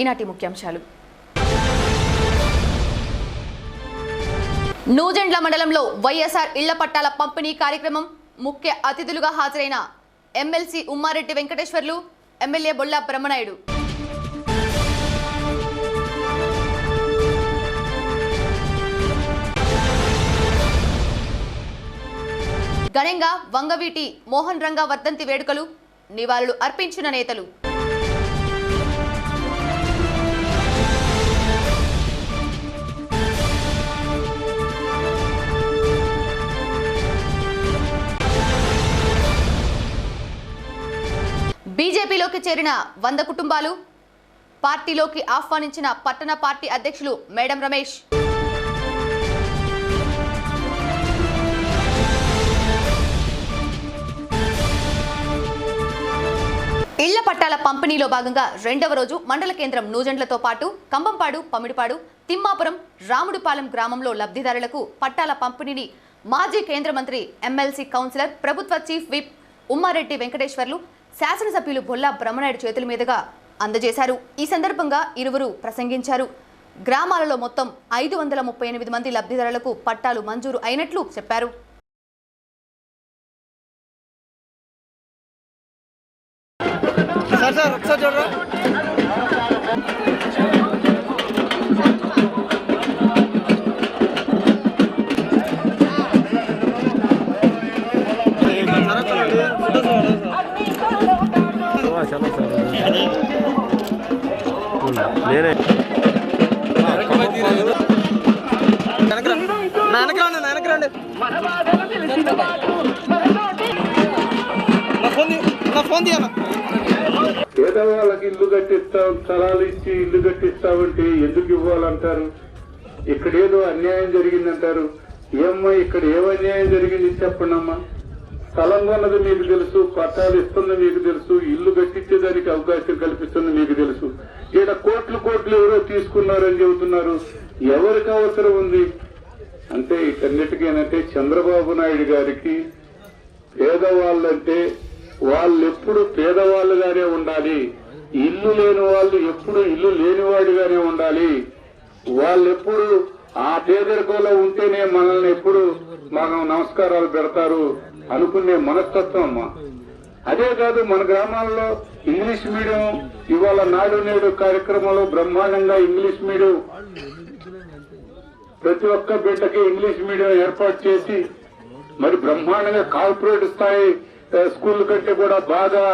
ఈనాటి ముఖ్యాంశాలు. నూజెండ్ల మండలంలో వైఎస్ఆర్ ఇళ్ళ పట్టాల పంపిణీ కార్యక్రమం ముఖ్య అతిథులుగా హాజరైన ఎమ్మెల్సీ ఉమ్మారెడ్డి వెంకటేశ్వర్లు ఎమ్మెల్యే బొల్లా బ్రహ్మనాయుడు. ఘనంగా వంగవీటి మోహన్ రంగా వర్ధంతి వేడుకలు నివాళులు అర్పించిన నేతలు. బీజేపీలోకి చేరిన వంద కుటుంబాలు పార్టీలోకి ఆహ్వానించిన పట్టణ పార్టీ అధ్యక్షులు మేడం రమేష్. ఇళ్ళ పట్టాల పంపిణీలో భాగంగా రెండవ రోజు మండల కేంద్రం నూజెండ్లతో పాటు కంబంపాడు పమిడిపాడు తిమ్మాపురం రాముడిపాలెం గ్రామంలో లబ్ధిదారులకు పట్టాల పంపిణీని మాజీ కేంద్ర మంత్రి ఎమ్మెల్సీ కౌన్సిలర్ ప్రభుత్వ చీఫ్ విప్ ఉమ్మారెడ్డి వెంకటేశ్వర్లు శాసనసభ్యులు బొల్ల బ్రహ్మనాయుడు చేతుల మీదుగా అందజేశారు. ఈ సందర్భంగా ఇరువురు ప్రసంగించారు. గ్రామాలలో మొత్తం ఐదు వందల ముప్పై ఎనిమిది మంది లబ్ధిదారులకు పట్టాలు మంజూరు అయినట్లు చెప్పారు. సార్ సార్ ఒకసారి నేనే నా ఫోన్ తీయనా పేదవాళ్ళకి ఇల్లు కట్టిస్తాం స్థలాలు ఇచ్చి ఇల్లు కట్టిస్తామంటే ఎందుకు ఇవ్వాలంటారు? ఇక్కడ ఏదో అన్యాయం జరిగిందంటారు. ఏమ్మా ఇక్కడ ఏం అన్యాయం జరిగింది చెప్పండి అమ్మా స్థలం కొన్నది మీకు తెలుసు పట్టాలు ఇస్తుంది మీకు తెలుసు ఇల్లు కట్టించేదానికి అవకాశం కల్పిస్తుంది మీకు తెలుసు. ఇక్కడ కోట్లు కోట్లు ఎవరో తీసుకున్నారని చెబుతున్నారు. ఎవరికి అవసరం ఉంది? అంటే ఇటన్నిటికేనంటే చంద్రబాబు నాయుడు గారికి పేదవాళ్ళంటే వాళ్ళు ఎప్పుడు పేదవాళ్ళుగానే ఉండాలి. ఇల్లు లేని వాళ్ళు ఎప్పుడు ఇల్లు లేనివాడిగానే ఉండాలి. వాళ్ళెప్పుడు ఆ పేదరికంలో ఉంటేనే మనల్ని ఎప్పుడు మనం నమస్కారాలు పెడతారు. అనుకునే మనస్తత్వం అమ్మా అదే కాదు మన గ్రామాల్లో ఇంగ్లీష్ మీడియం ఇవాళ నాడు నేడు కార్యక్రమంలో బ్రహ్మాండంగా ఇంగ్లీష్ మీడియం. ప్రతి ఒక్క బిడ్డకి ఇంగ్లీష్ మీడియం ఏర్పాటు చేసి మరి బ్రహ్మాండంగా కార్పొరేట్ స్థాయి స్కూల్ కంటే కూడా బాగా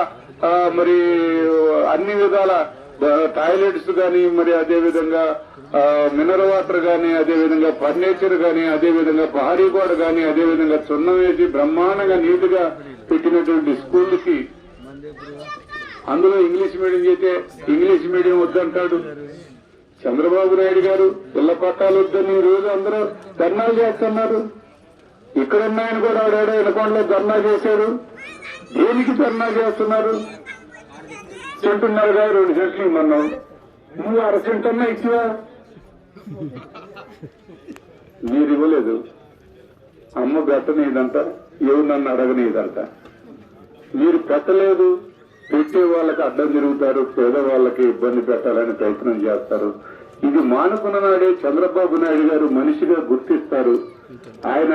మరి అన్ని విధాల టాయిలెట్స్ గాని మరి అదే విధంగా మినరల్ వాటర్ గాని అదే విధంగా ఫర్నిచర్ గాని అదేవిధంగా భారీ గోడ గాని అదే విధంగా సున్నం వేసి బ్రహ్మాండంగా నీట్గా పెట్టినటువంటి స్కూల్కి అందులో ఇంగ్లీష్ మీడియం చేస్తే ఇంగ్లీష్ మీడియం వద్దంటాడు. చంద్రబాబు నాయుడు గారు పిల్ల పట్టాలు వద్దని ఈ రోజు అందరూ ధర్నాలు చేస్తున్నారు. ఇక్కడ ఉన్నాయని కూడా ఆడాడు ఎనకొండలో ధర్నా చేశాడు. దేనికి ధర్నా చేస్తున్నారు? సెంటున్నరగా రెండు సెంట్లు మనం నువ్వు అర సెంట్ అన్నా ఇచ్చివా? మీరు ఇవ్వలేదు. అమ్మ పెట్టనీదంట ఎవరు నన్ను అడగనీదంట. మీరు పెట్టలేదు పెట్టే వాళ్ళకి అడ్డం తిరుగుతారు పేదవాళ్ళకి ఇబ్బంది పెట్టాలని ప్రయత్నం చేస్తారు. ఇది మానుకున్న నాడే చంద్రబాబు నాయుడు గారు మనిషిగా గుర్తిస్తారు. ఆయన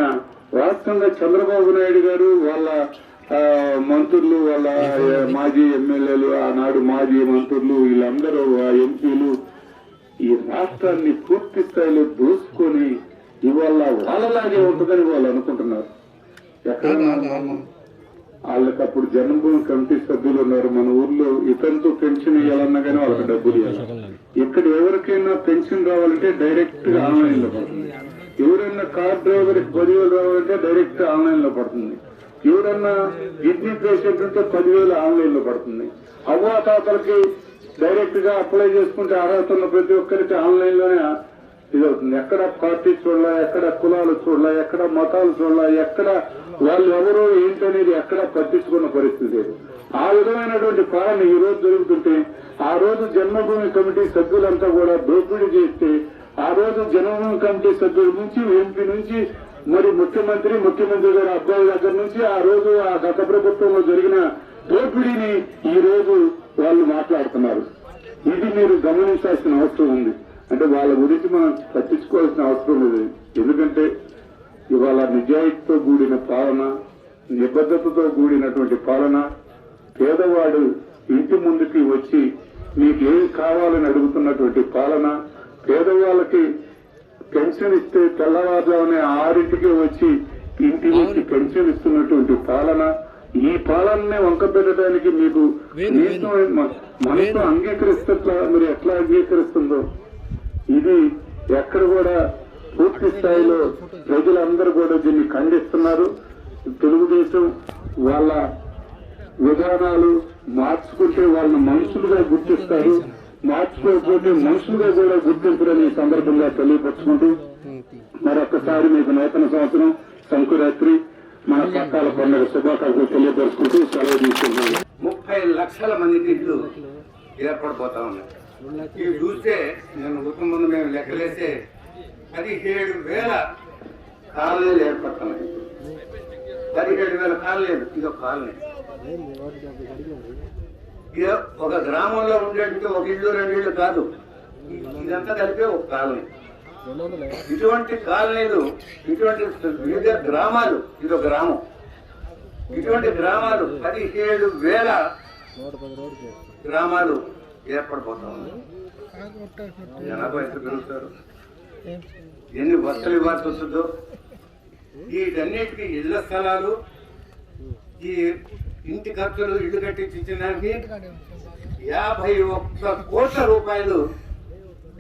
రాష్ట్రంగా చంద్రబాబు నాయుడు గారు వాళ్ళ మంత్రులు వాళ్ళ మాజీ ఎమ్మెల్యేలు ఆనాడు మాజీ మంత్రులు వీళ్ళందరూ ఆ ఎంపీలు ఈ రాష్ట్రాన్ని పూర్తి స్థాయిలో దూసుకొని ఇవాళ వాళ్ళలాగే ఉంటుందని వాళ్ళు అనుకుంటున్నారు. ఎక్కడ వాళ్ళకి అప్పుడు జన్మభూమి కమిటీ సభ్యులు ఉన్నారు. మన ఊర్లో ఇతరులతో పెన్షన్ ఇవ్వాలన్నా కానీ వాళ్ళకి డబ్బులు ఇవ్వాలి. ఇక్కడ ఎవరికైనా పెన్షన్ రావాలంటే డైరెక్ట్గా ఆన్లైన్లో పడుతుంది. ఎవరైనా కార్ డ్రైవర్ పదివేలు రావాలంటే డైరెక్ట్ ఆన్లైన్లో పడుతుంది. ఎవరన్నా కిడ్నీ పేషెంట్ ఉంటే పదివేలు ఆన్లైన్లో పడుతుంది. అవ్వాతాతలకి డైరెక్ట్గా అప్లై చేసుకుంటే అర్హత ఉన్న ప్రతి ఒక్కరికి ఆన్లైన్లోనే ఇది అవుతుంది ఎక్కడ పార్టీ చూడాల ఎక్కడ కులాలు చూడాల ఎక్కడ మతాలు చూడాల ఎక్కడ వాళ్ళు ఎవరో ఏంటనేది ఎక్కడ పట్టించుకున్న పరిస్థితి ఆ విధమైనటువంటి పాలన ఈ రోజు జరుగుతుంటే ఆ రోజు జన్మభూమి కమిటీ సభ్యులంతా కూడా దోపిడీ చేస్తే ఆ రోజు జన్మభూమి కమిటీ సభ్యుల నుంచి ఎంపీ నుంచి మరి ముఖ్యమంత్రి ముఖ్యమంత్రి గారి అబ్బాయి దగ్గర నుంచి ఆ రోజు ఆ గత ప్రభుత్వంలో జరిగిన దోపిడీని ఈ రోజు వాళ్ళ మాట్లాడుతున్నారు. ఇది మీరు గమనించాల్సిన అవసరం ఉంది. అంటే వాళ్ళ గురించి మనం పట్టించుకోవాల్సిన అవసరం లేదు. ఎందుకంటే ఇవాళ నిజాయితీతో కూడిన పాలన నిబద్ధతతో కూడినటువంటి పాలన పేదవాడు ఇంటి ముందుకి వచ్చి మీకు ఏం కావాలని అడుగుతున్నటువంటి పాలన పేదవాళ్ళకి పెన్షన్ ఇస్తే తెల్లవారుజామునే ఆరింటికి వచ్చి ఇంటి నుంచి పెన్షన్ ఇస్తున్నటువంటి పాలన ఈ పాలననే వంక పెట్టడానికి మీకు మనసు అంగీకరిస్తట్లా మీరు ఎట్లా అంగీకరిస్తుందో? ఇది ఎక్కడ కూడా పూర్తి స్థాయిలో ప్రజలందరూ కూడా దీన్ని ఖండిస్తున్నారు. తెలుగుదేశం వాళ్ళ విధానాలు మార్చుకుంటే వాళ్ళని మనుషులుగా గుర్తిస్తారు. మార్చుకోకపోతే మనుషులుగా కూడా గుర్తించరని ఈ సందర్భంగా తెలియపరుచుకుంటూ మరొకసారి మీకు నూతన సంవత్సరం సంకురాత్రి మన పట్టాల పండుగ శుభాకాంక్షలు తెలియపరుచుకుంటూ సెలవు తీసుకుంటున్నాను. ముప్పై లక్షల మందికి ఇల్లు ఏర్పడిపోతా ఉన్నాయి. ఇవి చూస్తే నేను కుటుంబంలో మేము లెక్కలేస్తే పదిహేడు వేల కాలనీలు ఏర్పడుతున్నాయి పదిహేడు వేల కాలనీలు ఇది ఒక కాలనీ. ఒక గ్రామంలో ఉండేటువంటి ఒక ఇల్లు రెండు ఇళ్ళు కాదు. ఇదంతా కలిపి ఒక కాలనీ. ఇటువంటి కాలనీలు ఇటువంటి వివిధ గ్రామాలు. ఇది ఒక గ్రామం. ఇటువంటి గ్రామాలు పదిహేడు వేల గ్రామాలు ఏర్పడిపోతా ఉన్నాయి. జనాభా ఎంత పెరుగుతారు ఎన్ని బస్సులు ఇవ్వాల్సి వస్తుందో? వీటన్నిటికీ ఇళ్ళ స్థలాలు ఈ ఇంటి ఖర్చులు ఇల్లు కట్టించి ఇచ్చడానికి యాభై ఒక్క కోట్ల రూపాయలు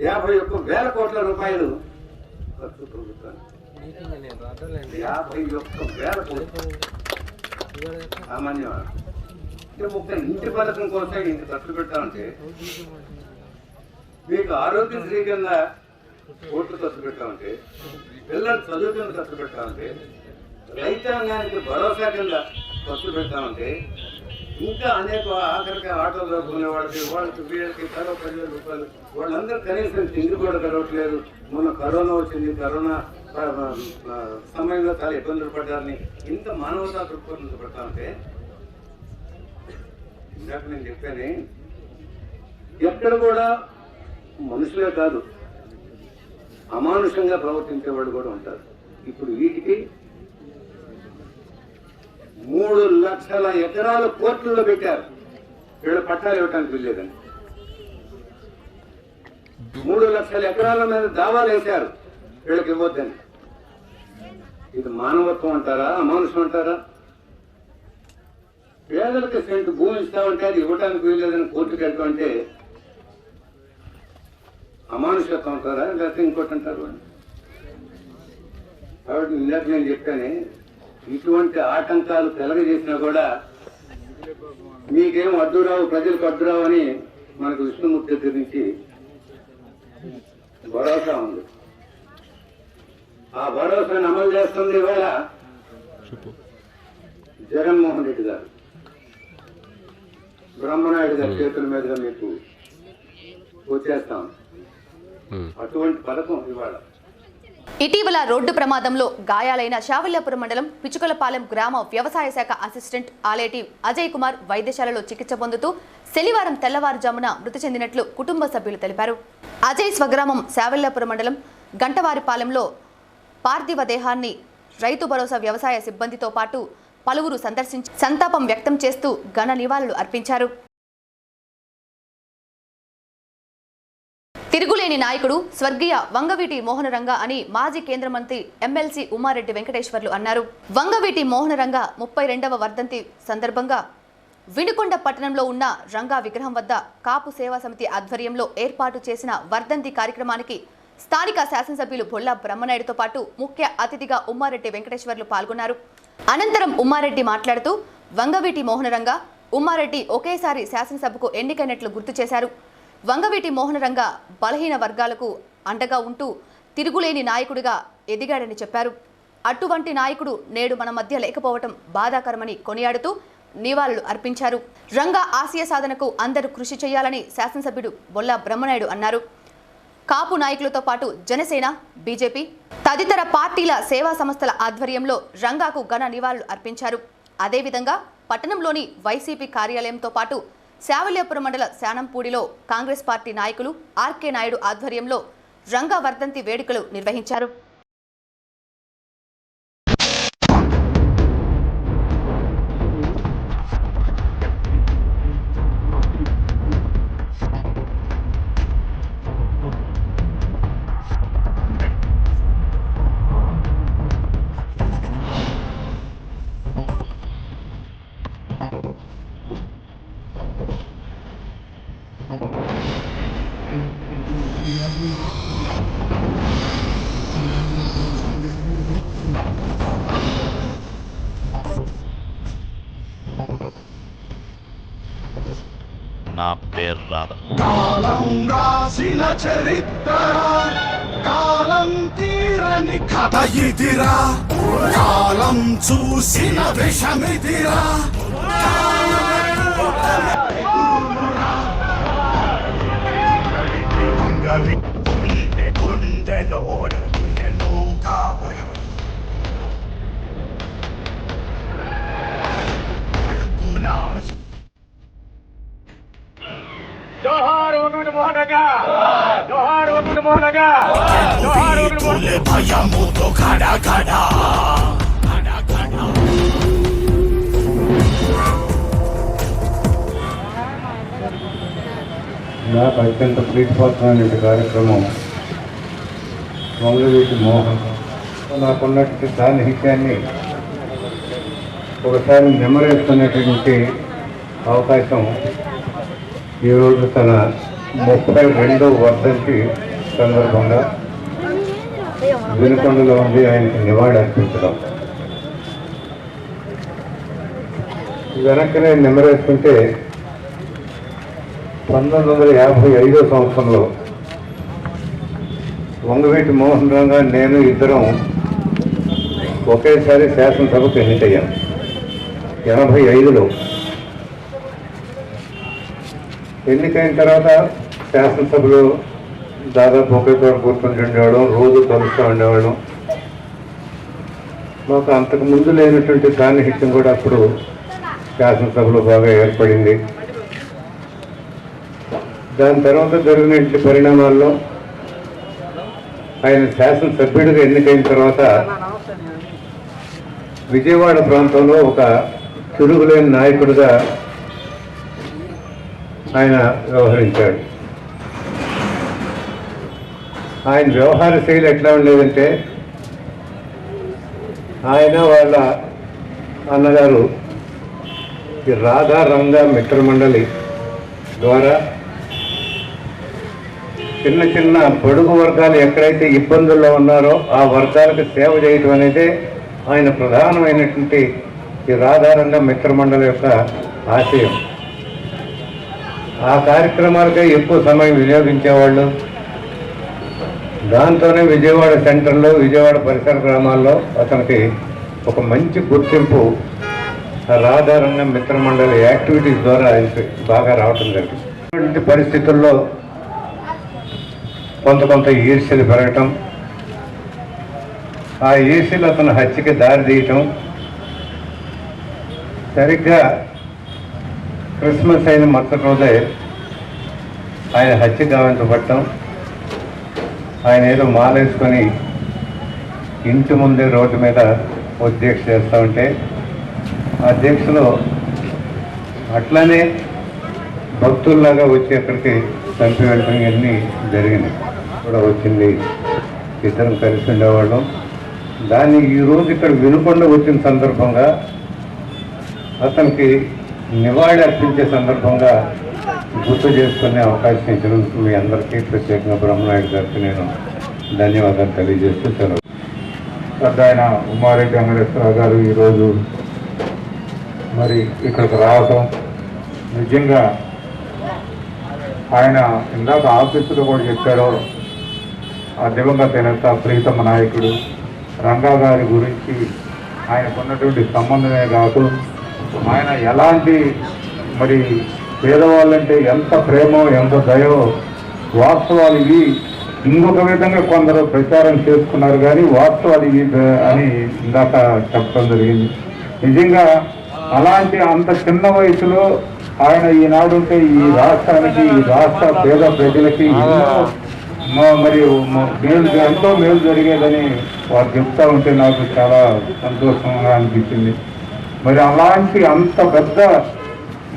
యాభై ఒక్క వేల కోట్ల రూపాయలు ఖర్చు ప్రభుత్వానికి. యాభై ఒక్క వేల కోట్లు. సామాన్య అంటే ఒక ఇంటి పథకం కోసం ఇంత ఖర్చు పెట్టామంటే మీకు ఆరోగ్యశ్రీ కింద కోట్లు ఖర్చు పెట్టామంటే పిల్లలు చదువు కింద ఖర్చు పెట్టామంటే రైతాంగానికి భరోసా కింద ఖర్చు పెట్టామంటే ఇంకా అనేక ఆఖరికి ఆటోలు దొరుకునే వాళ్ళకి వాళ్ళకి వీళ్ళకి కరో పదివేల రూపాయలు. వాళ్ళందరూ కనీసం తిండి కూడా గడవట్లేదు మొన్న కరోనా వచ్చింది. కరోనా సమయంలో చాలా ఇబ్బందులు పడ్డారని ఇంత మానవతా దృక్పథంతో పెడతామంటే ఇందాక నేను చెప్పాను ఎక్కడ కూడా మనుషులే కాదు అమానుషంగా ప్రవర్తించే వాళ్ళు కూడా ఉంటారు. ఇప్పుడు వీటికి మూడు లక్షల ఎకరాలు కోర్టుల్లో పెట్టారు. వీళ్ళ పట్టాలు ఇవ్వటానికి లేదండి. మూడు లక్షల ఎకరాల మీద దావాలు వేశారు. వీళ్ళకి ఇవ్వద్దని ఇది మానవత్వం అంటారా అమానుషం అంటారా? పేదలకు సెంటు భూమి ఇస్తామంటే అది ఇవ్వటానికి వీల్లేదని కోర్టుకు వెళ్తామంటే అమానుషత్వం అంటారా లేకపోతే ఇంకోటి అంటారు? కాబట్టి ఇందాక నేను చెప్పాను ఇటువంటి ఆటంకాలు కలగజేసినా కూడా మీకేం అడ్డురావు ప్రజలకు అడ్డురావు అని మనకు విష్ణుమూర్తి దగ్గర నుంచి భరోసా ఉంది. ఆ భరోసాను అమలు చేస్తుంది ఇవాళ జగన్మోహన్ రెడ్డి గారు. బ్రహ్మనాయుడు గారి చేతుల మీదుగా మీకు వచ్చేస్తాం. అటువంటి పథకం ఇవాళ ఇటీవల రోడ్డు ప్రమాదంలో గాయాలైన శావల్యాపురం మండలం పిచుకలపాలెం గ్రామ వ్యవసాయ శాఖ అసిస్టెంట్ ఆలేటి అజయ్ కుమార్ వైద్యశాలలో చికిత్స పొందుతూ శనివారం తెల్లవారుజామున మృతి చెందినట్లు కుటుంబ సభ్యులు తెలిపారు. అజయ్ స్వగ్రామం శావల్యాపురం మండలం గంటవారిపాలెంలో పార్థివ దేహాన్ని రైతు భరోసా వ్యవసాయ సిబ్బందితో పాటు పలువురు సందర్శించి సంతాపం వ్యక్తం చేస్తూ ఘన నివాళులు అర్పించారు. తిరుగులేని నాయకుడు స్వర్గీయ వంగవీటి మోహనరంగ అని మాజీ కేంద్ర మంత్రి ఎమ్మెల్సీ ఉమారెడ్డి వెంకటేశ్వర్లు అన్నారు. వంగవీటి మోహనరంగ ముప్పై రెండవ వర్ధంతి సందర్భంగా వినుకొండ పట్టణంలో ఉన్న రంగా విగ్రహం వద్ద కాపు సేవా సమితి ఆధ్వర్యంలో ఏర్పాటు చేసిన వర్ధంతి కార్యక్రమానికి స్థానిక శాసనసభ్యులు బొల్లా బ్రహ్మనాయుడుతో పాటు ముఖ్య అతిథిగా ఉమ్మారెడ్డి వెంకటేశ్వర్లు పాల్గొన్నారు. అనంతరం ఉమ్మారెడ్డి మాట్లాడుతూ వంగవీటి మోహనరంగ ఉమ్మారెడ్డి ఒకేసారి శాసనసభకు ఎన్నికైనట్లు గుర్తు చేశారు. వంగవీటి మోహనరంగ బలహీన వర్గాలకు అండగా ఉంటూ తిరుగులేని నాయకుడిగా ఎదిగాడని చెప్పారు. అటువంటి నాయకుడు నేడు మన మధ్య లేకపోవటం బాధాకరమని కొనియాడుతూ నివాళులు అర్పించారు. రంగా ఆశయ సాధనకు అందరూ కృషి చేయాలని శాసనసభ్యుడు బొల్లా బ్రహ్మనాయుడు అన్నారు. కాపు నాయకులతో పాటు జనసేన బీజేపీ తదితర పార్టీల సేవా సంస్థల ఆధ్వర్యంలో రంగాకు ఘన నివాళులు అర్పించారు. అదేవిధంగా పట్టణంలోని వైసీపీ కార్యాలయంతో పాటు శావల్యాపురం మండల శానంపూడిలో కాంగ్రెస్ పార్టీ నాయకులు ఆర్కే నాయుడు ఆధ్వర్యంలో రంగా వర్ధంతి వేడుకలు నిర్వహించారు. కాలం రాసిన చరిత్ర కాలం తీరని కథ ఇదిరా. కాలం చూసిన విషమిదిరా. గుండెలోడ పులి భయముతో గడ గడ నాకు అత్యంత ప్రీతిపాత్రమైన కార్యక్రమం వంగవీటి మోహన్ నాకున్నటువంటి సాన్నిహిత్యాన్ని ఒకసారి నెమరేసుకునేటువంటి అవకాశం ఈరోజు తన ముప్పై రెండవ వర్ధంతి సందర్భంగా వినుకొండలో ఉంది ఆయనకి నివాళి అర్పించడం. వెనక్కనే నెమరేసుకుంటే పంతొమ్మిది వందల యాభై ఐదో సంవత్సరంలో వంగవీటి మోహన్ రావు గారు నేను ఇద్దరం ఒకేసారి శాసనసభకు ఎన్నికయ్యాం. ఎనభై ఐదులో ఎన్నికైన తర్వాత శాసనసభలో దాదాపు ఒకే చోట కూర్చొని ఉండేవాళ్ళం రోజు కలుస్తూ ఉండేవాళ్ళం. మాకు అంతకు ముందు లేనటువంటి సాన్నిహిత్యం కూడా అప్పుడు శాసనసభలో బాగా ఏర్పడింది. దాని తర్వాత జరిగినటువంటి పరిణామాల్లో ఆయన శాసనసభ్యుడిగా ఎన్నికైన తర్వాత విజయవాడ ప్రాంతంలో ఒక తిరుగులేని నాయకుడిగా ఆయన వ్యవహరించాడు. ఆయన వ్యవహార శైలి ఎట్లా ఉండేదంటే ఆయన వాళ్ళ అన్నగారు ఈ రాధా రంగ మిత్రమండలి ద్వారా చిన్న చిన్న పొడుగు వర్గాలు ఎక్కడైతే ఇబ్బందుల్లో ఉన్నారో ఆ వర్గాలకు సేవ చేయటం అనేది ఆయన ప్రధానమైనటువంటి ఈ రాధారంగ మిత్రమండలి యొక్క ఆశయం. ఆ కార్యక్రమాలకే ఎక్కువ సమయం వినియోగించేవాళ్ళు. దాంతోనే విజయవాడ సెంటర్లో విజయవాడ పరిసర గ్రామాల్లో అతనికి ఒక మంచి గుర్తింపు ఆ మిత్రమండలి యాక్టివిటీస్ ద్వారా బాగా రావటం జరిగింది. ఇటువంటి పరిస్థితుల్లో కొంత కొంత ఈర్ష్యలు పెరగటం ఆ ఈర్ష్యలు అతను హత్యకి దారి తీయటం సరిగ్గా క్రిస్మస్ అయిన మరుసటి రోజే ఆయన హత్య గావించబడటం. ఆయన ఏదో మాలేసుకొని ఇంటి ముందే రోడ్డు మీద ఓ దీక్ష చేస్తూ ఉంటే ఆ దీక్షలో అట్లానే భక్తుల్లాగా వచ్చి అక్కడికి చంపి వెళ్ళడం ఇవన్నీ జరిగినాయి. కూడా వచ్చింది ఇద్దరం కలిసి ఉండేవాళ్ళం. దాన్ని ఈరోజు ఇక్కడ వినుకొండ వచ్చిన సందర్భంగా అతనికి నివాళి అర్పించే సందర్భంగా గుర్తు చేసుకునే అవకాశం ఇచ్చినందుకు మీ అందరికీ ప్రత్యేకంగా బ్రహ్మనాయుడు గారికి నేను ధన్యవాదాలు తెలియజేస్తూ సెలవు. పెద్ద ఆయన ఉమారెడ్డి వెంకటేశ్వరరావు గారు ఈరోజు మరి ఇక్కడికి రావటం నిజంగా ఆయన ఇందాక ఆఫీసులో కూడా చెప్పారో ఆ దివంగత నేత ప్రీతమ నాయకుడు రంగా గారి గురించి ఆయనకున్నటువంటి సంబంధమే కాదు ఆయన ఎలాంటి మరి పేదవాళ్ళంటే ఎంత ప్రేమో ఎంత దయో వాస్తవాలు ఇవి. ఇంకొక విధంగా కొందరు ప్రచారం చేసుకున్నారు కానీ వాస్తవాలు ఇవి అని ఇందాక చెప్పడం జరిగింది. నిజంగా అలాంటి అంత చిన్న వయసులో ఆయన ఈనాడు ఉంటే ఈ రాష్ట్రానికి ఈ రాష్ట్ర పేద ప్రజలకి ఎన్నో మరి మేలు ఎంతో మేలు జరిగేదని వారు చెప్తా ఉంటే నాకు చాలా సంతోషంగా అనిపించింది. మరి అలాంటి అంత పెద్ద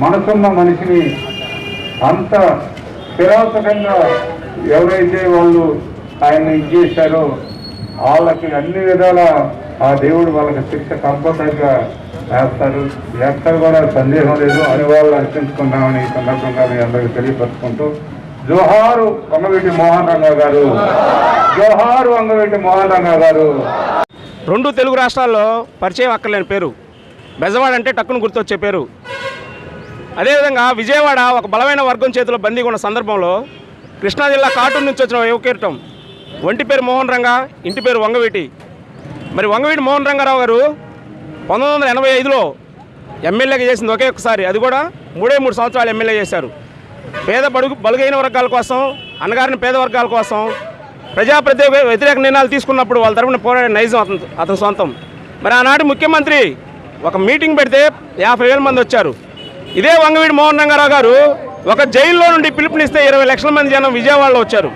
మనసున్న మనిషిని అంత కిరాతకంగా ఎవరైతే వాళ్ళు ఆయన ఇచ్చేశారో వాళ్ళకి అన్ని విధాల ఆ దేవుడు వాళ్ళకి శిక్ష కంపల్సరిగా వేస్తారు. ఎక్కడ కూడా సందేహం లేదు. అని వాళ్ళు అర్పించుకుంటామని ఈ సందర్భంగా మీ అందరికీ తెలియపరుచుకుంటూ జోహారు వంగవీటి మోహన్ రంగా గారు. జోహారు వంగవీటి మోహన్ రంగా గారు. రెండు తెలుగు రాష్ట్రాల్లో పరిచయం అక్కర్లేని పేరు. బెజవాడ అంటే టక్కును గుర్తొచ్చే పేరు అదేవిధంగా విజయవాడ ఒక బలమైన వర్గం చేతిలో బందీగా ఉన్న సందర్భంలో కృష్ణా జిల్లా కాటూరు నుంచి వచ్చిన యువకీర్తం. ఒంటి పేరు మోహన్ రంగా ఇంటి పేరు వంగవీటి. మరి వంగవీటి మోహన్ రంగారావు గారు పంతొమ్మిది వందల ఎనభై ఐదులో ఎమ్మెల్యేగా చేసింది ఒకే ఒకసారి అది కూడా మూడే మూడు సంవత్సరాలు ఎమ్మెల్యే చేశారు. పేద బడుగు బలుగైన వర్గాల కోసం అన్నగారిన పేద వర్గాల కోసం ప్రజాప్రతి వ్యతిరేక నిర్ణయాలు తీసుకున్నప్పుడు వాళ్ళ తరఫున పోరాడే నైజం అతను అతని సొంతం. మరి ఆనాటి ముఖ్యమంత్రి ఒక మీటింగ్ పెడితే యాభై వేల మంది వచ్చారు. ఇదే వంగవీడి మోహన్ రంగారావు గారు ఒక జైల్లో నుండి పిలుపునిస్తే ఇరవై లక్షల మంది జనం విజయవాడలో వచ్చారు.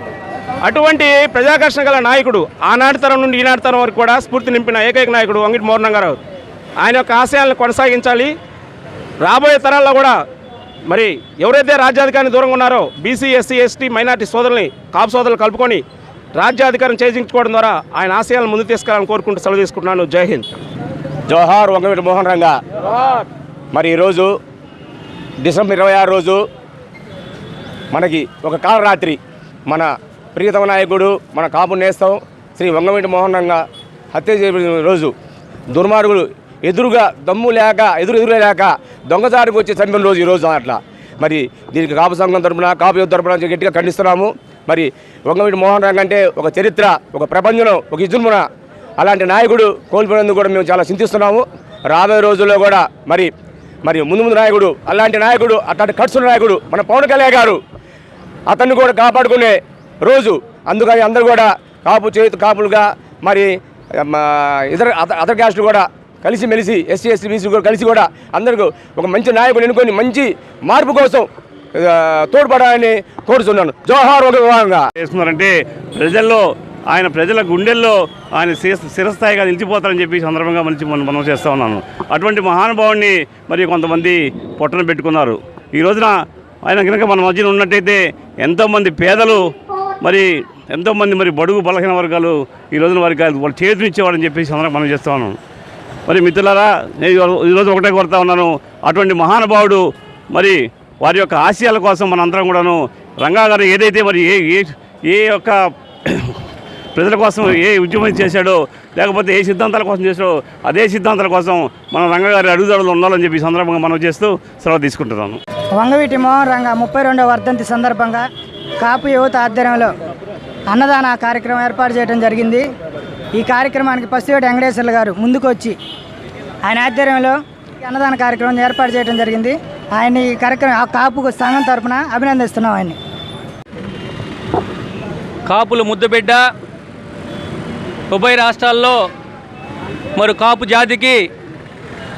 అటువంటి ప్రజాకర్షణ గల నాయకుడు ఆనాటి తరం నుండి ఈనాటి తరం వరకు కూడా స్ఫూర్తి నింపిన ఏకైక నాయకుడు వంగిటి మోహన్ రంగారావు. ఆయన యొక్క ఆశయాలను కొనసాగించాలి. రాబోయే తరాల్లో కూడా మరి ఎవరైతే రాజ్యాధికారిని దూరంగా ఉన్నారో బీసీ ఎస్సీ ఎస్టీ మైనార్టీ సోదరుల్ని కాపు సోదరులు కలుపుకొని రాజ్యాధికారం చేజించుకోవడం ద్వారా ఆయన ఆశయాలను ముందు తీసుకెళ్ళాలని కోరుకుంటూ సెలవు తీసుకుంటున్నాను. జై హింద్. జోహార్ వంగవీటి మోహన్ రంగా. మరి ఈరోజు డిసెంబర్ ఇరవై ఆరు రోజు మనకి ఒక కాలరాత్రి మన ప్రియతమ నాయకుడు మన కాపు నేస్తం శ్రీ వంగవీటి మోహన్ రంగా హత్య చేయబడిన రోజు దుర్మార్గులు ఎదురుగా దమ్ము లేక ఎదురు ఎదురు లేక దొంగదారికి వచ్చి చంపిన రోజు ఈరోజు అట్లా. మరి దీనికి కాపు సంఘం తరపున కాపు యుద్ధ తరపున గట్టిగా ఖండిస్తున్నాము. మరి వంగవీటి మోహన్ రంగ అంటే ఒక చరిత్ర ఒక ప్రపంచం ఒక ఇజుమున అలాంటి నాయకుడు కోల్పోయినందుకు కూడా మేము చాలా చింతిస్తున్నాము. రాబోయే రోజుల్లో కూడా మరి మరి ముందు ముందు నాయకుడు అలాంటి నాయకుడు అట్లాంటి ఖర్చుల నాయకుడు మన పవన్ కళ్యాణ్ గారు అతన్ని కూడా కాపాడుకునే రోజు. అందుకని అందరూ కూడా కాపు చేతు కాపులుగా మరి ఇతర అత- అదర్ క్యాస్టులు కూడా కలిసి మెలిసి ఎస్సీ ఎస్టీ బీసీ కూడా కలిసి కూడా అందరికీ ఒక మంచి నాయకుడు ఎన్నుకొని మంచి మార్పు కోసం తోడ్పడాలని కోరుతున్నాను జోహార్ ఒక విభాగంగా చేస్తున్నారంటే ప్రజల్లో ఆయన ప్రజల గుండెల్లో ఆయన శిరస్థాయిగా నిలిచిపోతారని చెప్పి సందర్భంగా మంచి మనం చేస్తూ ఉన్నాను. అటువంటి మహానుభావుడిని మరి కొంతమంది పొట్టన పెట్టుకున్నారు. ఈ రోజున ఆయన కనుక మన మధ్యన ఉన్నట్టయితే ఎంతోమంది పేదలు మరి ఎంతోమంది మరి బడుగు బలహీన వర్గాలు ఈ రోజున వారికి వాళ్ళు చేతునిచ్చేవాడని చెప్పి సందర్భంగా మనం చేస్తూ ఉన్నాను. మరి మిత్రులారా నేను ఈరోజు ఒకటే కోరుతా ఉన్నాను. అటువంటి మహానుభావుడు మరి వారి యొక్క ఆశయాల కోసం మనందరం కూడాను రంగా గారు ఏదైతే మరి ఏ ఏ యొక్క ప్రజల కోసం ఏ ఉద్యమం చేశాడో లేకపోతే ఏ సిద్ధాంతాల కోసం చేశాడో అదే సిద్ధాంతాల కోసం మన రంగగారి అడుగుదడలు ఉండాలని చెప్పి ఈ సందర్భంగా మనం చేస్తూ సెలవు తీసుకుంటున్నాను. వంగవీటి మోహన్ రంగ ముప్పై రెండవ వర్ధంతి సందర్భంగా కాపు యువత ఆధ్వర్యంలో అన్నదాన కార్యక్రమం ఏర్పాటు చేయడం జరిగింది. ఈ కార్యక్రమానికి పసివేటి వెంకటేశ్వర్లు గారు ముందుకు వచ్చి ఆయన ఆధ్వర్యంలో అన్నదాన కార్యక్రమం ఏర్పాటు చేయడం జరిగింది. ఆయన ఈ కార్యక్రమం ఆ కాపు సంఘం తరపున అభినందిస్తున్నాం ఆయన్ని. కాపుల ముద్దుబిడ్డ ఉభయ రాష్ట్రాల్లో మరి కాపు జాతికి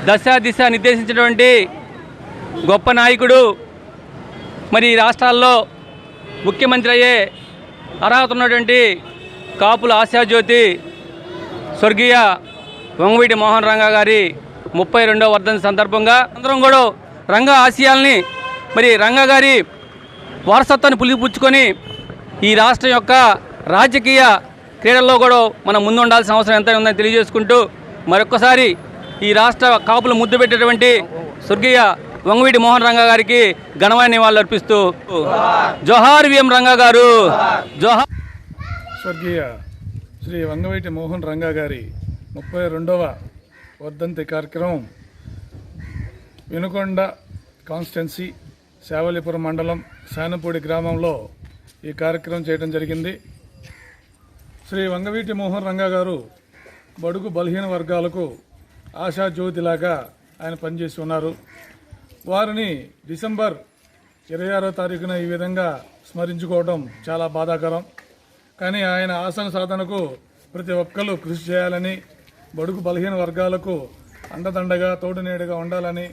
దశ దిశ నిర్దేశించినటువంటి గొప్ప నాయకుడు మరి ఈ రాష్ట్రాల్లో ముఖ్యమంత్రి అయ్యే అర్హత ఉన్నటువంటి కాపుల ఆశాజ్యోతి స్వర్గీయ వంగవీటి మోహన్ రంగా గారి ముప్పై రెండవ వర్ధన సందర్భంగా అందరం కూడా రంగా ఆశయాల్ని మరి రంగా గారి వారసత్వాన్ని పులిపుచ్చుకొని ఈ రాష్ట్రం యొక్క రాజకీయ క్రీడల్లో కూడా మనం ముందుండాల్సిన అవసరం ఎంత ఉందని తెలియజేసుకుంటూ మరొక్కసారి ఈ రాష్ట్ర కాపులు ముద్దు పెట్టేటువంటి స్వర్గీయ వంగవీటి మోహన్ రంగా గారికి ఘనమైన నివాళులు అర్పిస్తూ జోహార్ విఎం రంగా గారు. జోహార్ స్వర్గీయ శ్రీ వంగవీటి మోహన్ రంగా గారి ముప్పై రెండవ వర్ధంతి కార్యక్రమం వినుకొండ కాన్స్టెన్సీ శావలిపురం మండలం శానపూడి గ్రామంలో ఈ కార్యక్రమం చేయడం జరిగింది. శ్రీ వంగవీటి మోహన్ రంగా గారు బడుగు బలహీన వర్గాలకు ఆశాజ్యోతిలాగా ఆయన పనిచేసి ఉన్నారు. వారిని డిసెంబర్ ఇరవై ఆరో తారీఖున ఈ విధంగా స్మరించుకోవడం చాలా బాధాకరం. కానీ ఆయన ఆసన సాధనకు ప్రతి ఒక్కరూ కృషి చేయాలని బడుగు బలహీన వర్గాలకు అండదండగా తోడునీడగా ఉండాలని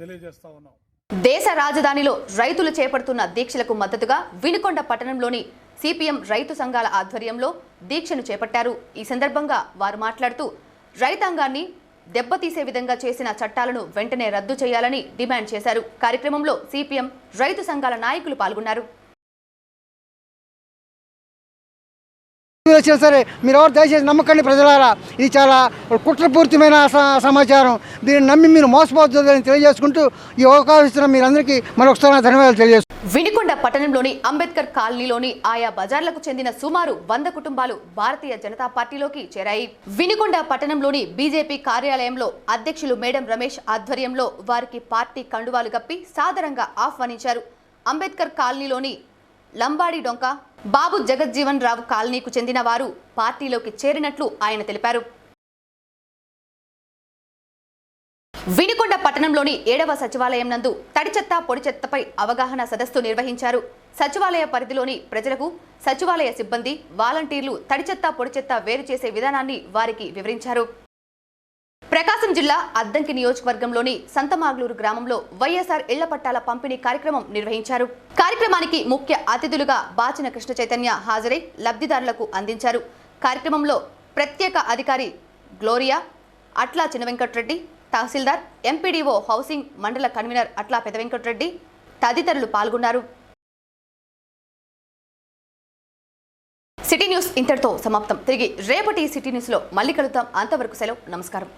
తెలియజేస్తా ఉన్నాం. దేశ రాజధానిలో రైతులు చేపడుతున్న దీక్షలకు మద్దతుగా వినుకొండ పట్టణంలోని సిపిఎం రైతు సంఘాల ఆధ్వర్యంలో దీక్షను చేపట్టారు. ఈ సందర్భంగా వారు మాట్లాడుతూ రైతాంగాన్ని దెబ్బతీసే విధంగా చేసిన చట్టాలను వెంటనే రద్దు చేయాలని డిమాండ్ చేశారు. కార్యక్రమంలో సిపిఎం రైతు సంఘాల నాయకులు పాల్గొన్నారు. వచ్చినా సరే మీరు ఎవరు దయచేసి నమ్మకండి ప్రజలారా. ఇది చాలా కుట్రపూరితమైన స- సమాచారం. దీన్ని నమ్మి మీరు మోసపోతుందని తెలియజేసుకుంటూ ఈ అవకాశం ఇస్తున్న మీరందరికీ మరొకసారి ధన్యవాదాలు తెలియజేస్తున్నాను. వినికొండ పట్టణంలోని అంబేద్కర్ కాలనీలోని ఆయా బజార్లకు చెందిన సుమారు వంద కుటుంబాలు భారతీయ జనతా పార్టీలోకి చేరాయి. వినికొండ పట్టణంలోని బీజేపీ కార్యాలయంలో అధ్యక్షులు మేడం రమేష్ ఆధ్వర్యంలో వారికి పార్టీ కండువాలు గప్పి సాదరంగా ఆహ్వానించారు. అంబేద్కర్ కాలనీలోని లంబాడి డొంక బాబు జగజ్జీవన్ రావు కాలనీకు చెందిన వారు పార్టీలోకి చేరినట్లు ఆయన తెలిపారు. వినుకొండ పట్టణంలోని ఏడవ సచివాలయం నందు తడి చెత్త పొడి చెత్తపై అవగాహన సదస్సు నిర్వహించారు. సచివాలయ పరిధిలోని ప్రజలకు సచివాలయ సిబ్బంది వాలంటీర్లు తడి చెత్త పొడి చెత్త వేరు చేసే విధానాన్ని వారికి వివరించారు. ప్రకాశం జిల్లా అద్దంకి నియోజకవర్గంలోని సంతమాగ్లూరు గ్రామంలో వైఎస్ఆర్ ఇళ్ళ పట్టాల పంపిణీ కార్యక్రమం నిర్వహించారు. కార్యక్రమానికి ముఖ్య అతిథులుగా బాచిన కృష్ణ చైతన్య హాజరై లబ్ధిదారులకు అందించారు. కార్యక్రమంలో ప్రత్యేక అధికారి గ్లోరియా అట్లా చినవెంకట్రెడ్డి తహసీల్దార్ ఎంపీడీఓ హౌసింగ్ మండల కన్వీనర్ అట్లా పెదవెంకట్రెడ్డి తదితరులు పాల్గొన్నారు. సిటీ న్యూస్ ఇంతటితో సమాప్తం. తిరిగి రేపటి సిటీ న్యూస్లో మళ్ళీ కలుద్దాం. అంతవరకు సెలవు. నమస్కారం.